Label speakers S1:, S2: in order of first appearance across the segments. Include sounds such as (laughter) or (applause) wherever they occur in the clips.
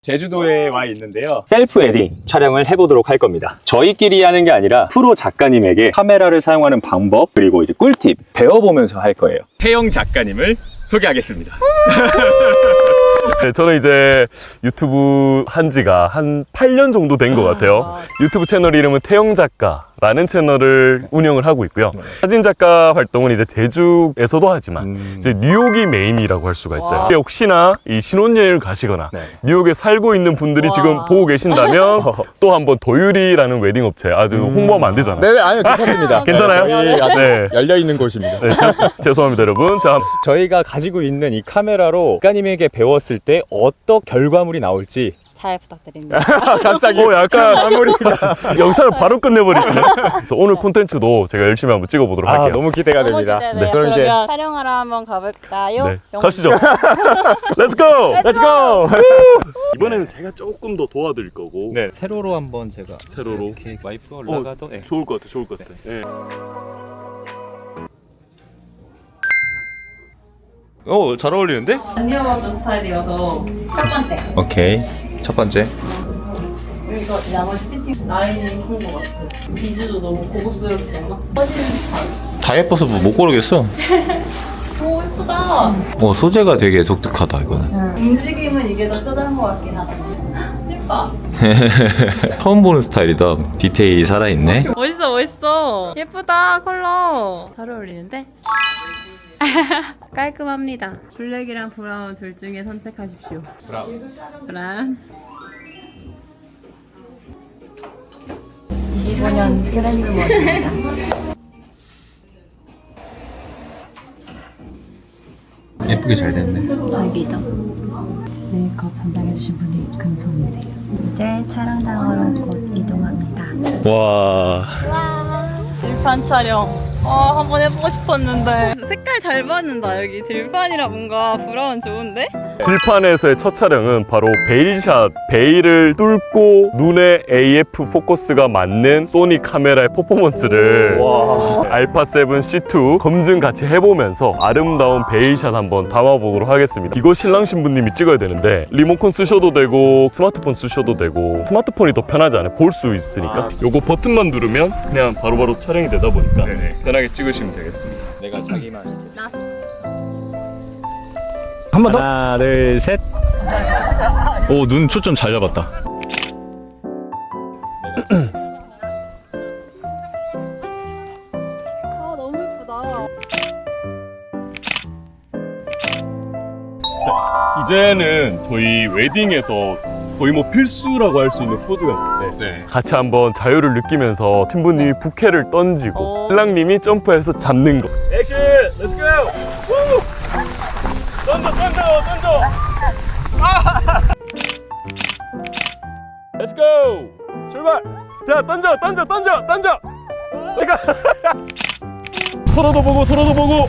S1: 제주도에 와 있는데요. 셀프 웨딩 촬영을 해보도록 할 겁니다. 저희끼리 하는 게 아니라 프로 작가님에게 카메라를 사용하는 방법 그리고 이제 꿀팁 배워보면서 할 거예요. 태영 작가님을 소개하겠습니다.
S2: 네, 저는 이제 유튜브 한 지가 한 8년 정도 된 것 같아요. 유튜브 채널 이름은 태영 작가 라는 채널을 운영을 하고 있고요. 사진 작가 활동은 이제 제주에서도 하지만 이제 뉴욕이 메인이라고 할 수가 있어요. 혹시나 이 신혼여행을 가시거나
S1: 네.
S2: 뉴욕에 살고 있는 분들이 지금 보고 계신다면 (laughs) 또 한번 도유리라는 웨딩 업체 아주 홍보하면 안 되잖아요.
S3: 네, 아니요, 괜찮습니다. (laughs)
S2: 괜찮아요?
S3: 네, 저희 아주
S2: 네.
S3: 열려 있는 곳입니다.
S2: 네, 죄- 죄송합니다, 여러분. 자,
S3: 저희가 가지고 있는 이 카메라로 작가님에게 배웠을 때 어떤 결과물이 나올지
S4: 잘 부탁드립니다. (laughs)
S3: 갑자기
S2: 어, 약간 (laughs) 영상을 바로 끝내버리시네. 또 오늘 콘텐츠도 제가 열심히 한번 찍어보도록
S3: 아,
S2: 할게요.
S3: 너무 기대가
S4: 너무
S3: 됩니다.
S4: 기대돼요.
S3: 그럼 이제
S4: 그러면 촬영하러 한번 가볼까요?
S2: 네. 가시죠. (laughs) Let's go!
S3: Let's go!
S2: 이번에는 제가 조금 더 도와드릴 거고
S3: 네.
S5: 세로로 한번 제가
S2: 세로로
S5: 이렇게 와이프가 올라가도 네.
S2: 좋을 것 같아, 좋을 것 같아. 예.
S5: 오, 잘 어울리는데?
S4: 안디어먼트 스타일이어서 첫 번째
S5: 오케이. 첫 번째.
S4: 이거 나머지 피팅 라인이 큰것 같아. 비주도 너무 고급스럽지 않아? 퍼지는 듯한.
S5: 다 예뻐서 뭐못 고르겠어. (laughs)
S4: 오 예쁘다.
S5: 어, 소재가 되게 독특하다, 이거는.
S4: 움직임은 이게 더 뜨다운 것 같긴. (laughs) 예뻐. (laughs)
S5: 처음 보는 스타일이다. 디테일이 살아있네.
S4: 멋있어 멋있어. 예쁘다 컬러. 잘 어울리는데? 깔끔합니다. 블랙이랑 브라운 둘 중에 선택하십시오. 브라운. 브라운. 25년 트렌드 모델입니다.
S5: 예쁘게 잘 됐네.
S4: 저기도 메이크업 담당해주신 분이 금손이세요. 이제 촬영장으로 곧 이동합니다.
S3: 와.
S4: 들판 촬영. 아, 한번 해보고 싶었는데. 색깔 잘 받는다, 여기. 들판이라 뭔가 브라운 좋은데?
S2: 들판에서의 첫 촬영은 바로 베일샷, 베일을 뚫고 눈에 AF 포커스가 맞는 소니 카메라의 퍼포먼스를 알파 7 C2 검증 같이 해보면서 아름다운 베일샷 한번 담아보도록 하겠습니다. 이거 신랑 신부님이 찍어야 되는데 리모컨 쓰셔도 되고 스마트폰 쓰셔도 되고 스마트폰이 더 편하지 않아요? 볼 수 있으니까. 요거 버튼만 누르면 그냥 바로바로 촬영이 되다 보니까 편하게 찍으시면 되겠습니다.
S3: 내가 자기만.
S5: 한 번 더?
S3: 하나, 둘, 셋.
S5: 오, 눈 초점 잘 잡았다.
S4: 아, 너무 예쁘다.
S2: 이제는 저희 웨딩에서 거의 뭐 필수라고 할 수 있는 포즈가 있는데 같이 한번 자유를 느끼면서 신부님이 부케를 던지고
S4: 오.
S2: 신랑님이 점프해서 잡는 거 액션! 렛츠 고! 자 던져 던져 던져 던져! 내가 (laughs) 서로도 보고 서로도 보고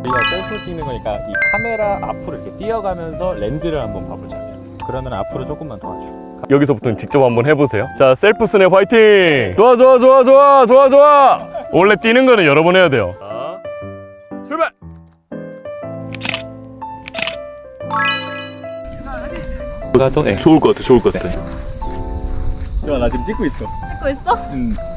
S3: 우리가 셀프 찍는 거니까 이 카메라 앞으로 이렇게 뛰어가면서 렌즈를 한번 봐보자. 그러면 앞으로 조금만 더 와줘.
S2: 여기서부터는 직접 한번 해보세요. 자, 셀프 스냅 화이팅! 좋아, 좋아, 좋아, 좋아, 좋아, 좋아! 원래 뛰는 거는 여러 번 해야 돼요.
S5: 가도 네.
S2: 좋을 것 같아, 좋을 것 같아.
S3: 좋아, 나 지금 찍고 있어.
S4: 찍고 있어?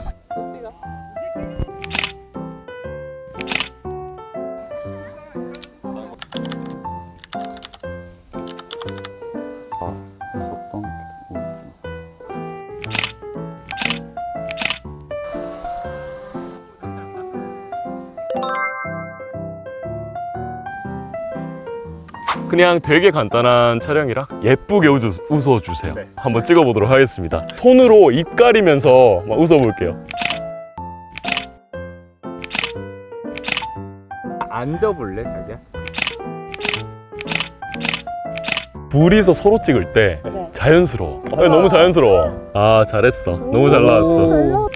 S2: 그냥 되게 간단한 촬영이라 예쁘게 웃어, 웃어 주세요.
S3: 네.
S2: 한번 찍어보도록 하겠습니다. 손으로 입 가리면서 막 웃어볼게요.
S3: 앉아볼래, 자기야?
S2: 둘이서 서로 찍을 때
S4: 네.
S2: 자연스러워. 아, 너무 자연스러워. 아, 잘했어. 너무 잘 나왔어.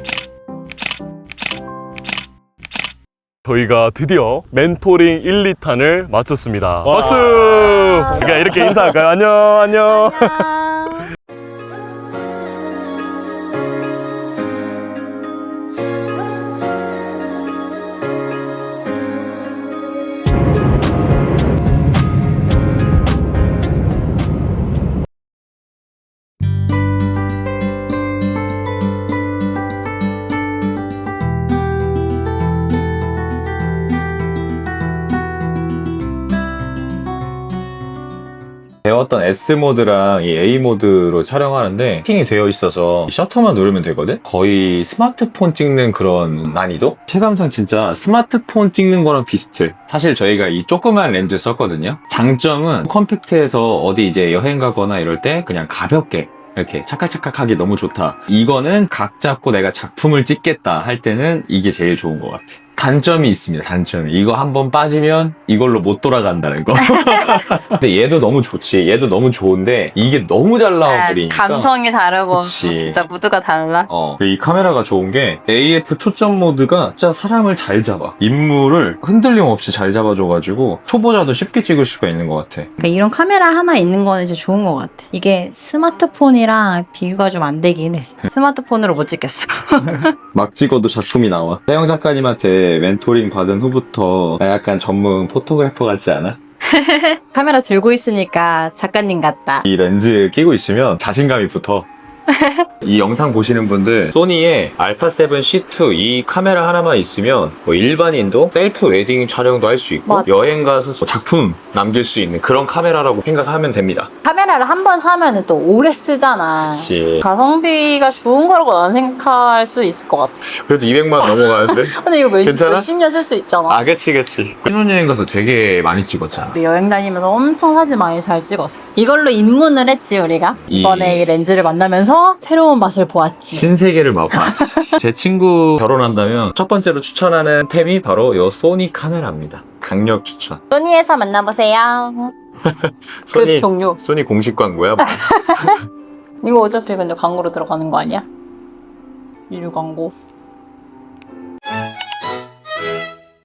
S2: 저희가 드디어 멘토링 1, 2탄을 마쳤습니다. 박수! 그러니까 이렇게 인사할까요? 안녕, 안녕.
S4: 안녕.
S6: 배웠던 S 모드랑 이 A 모드로 촬영하는데 세팅이 되어 있어서 셔터만 누르면 되거든? 거의 스마트폰 찍는 그런 난이도? 체감상 진짜 스마트폰 찍는 거랑 비슷해. 사실 저희가 이 조그만 렌즈 썼거든요. 장점은 컴팩트해서 어디 이제 여행 가거나 이럴 때 그냥 가볍게 이렇게 착각착각하기 너무 좋다. 이거는 각 잡고 내가 작품을 찍겠다 할 때는 이게 제일 좋은 것 같아. 단점이 있습니다. 단점이 이거 한번 빠지면 이걸로 못 돌아간다는 거. (laughs) 근데 얘도 너무 좋지. 얘도 너무 좋은데 이게 너무 잘 나와 버리니까.
S7: 아, 감성이 다르고
S6: 그치.
S7: 진짜 무드가 달라.
S6: 어, 이 카메라가 좋은 게 AF 초점 모드가 진짜 사람을 잘 잡아. 인물을 흔들림 없이 잘 잡아줘가지고 초보자도 쉽게 찍을 수가 있는 것 같아.
S4: 그러니까 이런 카메라 하나 있는 거는 진짜 좋은 것 같아. 이게 스마트폰이랑 비교가 좀 안 되긴 해. 스마트폰으로 못 찍겠어. (laughs)
S6: 막 찍어도 작품이 나와. 태영 작가님한테 멘토링 받은 후부터 나 약간 전문 포토그래퍼 같지 않아? (laughs)
S4: 카메라 들고 있으니까 작가님 같다.
S6: 이 렌즈 끼고 있으면 자신감이 붙어. (laughs) 이 영상 보시는 분들 소니의 알파 7 C2 이 카메라 하나만 있으면 뭐 일반인도 셀프 웨딩 촬영도 할 수 있고
S4: 맞아.
S6: 여행 가서 작품 남길 수 있는 그런 카메라라고 생각하면 됩니다.
S4: 카메라를 한 번 사면 또 오래 쓰잖아.
S6: 그치.
S4: 가성비가 좋은 거라고 나는 생각할 수 있을 것 같아.
S6: 그래도 200만 넘어가는데? (laughs)
S4: 근데 이거 몇,
S6: 괜찮아?
S4: 몇십 년 쓸 수 있잖아.
S6: 아 그치 그치. 신혼여행 가서 되게 많이 찍었잖아.
S4: 우리 여행 다니면서 엄청 사진 많이 잘 찍었어. 이걸로 입문을 했지 우리가.
S6: 이-
S4: 이번에 이 렌즈를 만나면서 새로운 맛을 보았지.
S6: 신세계를 맛봤지. (laughs) 제 친구 결혼한다면 첫 번째로 추천하는 템이 바로 이 소니 카메라입니다. 강력 추천. (laughs)
S4: 소니에서 만나보세요. (laughs)
S6: 소니
S4: 그 종료.
S6: 소니 공식 광고야. 뭐. (laughs)
S4: 이거 어차피 근데 광고로 들어가는 거 아니야? 유료 광고.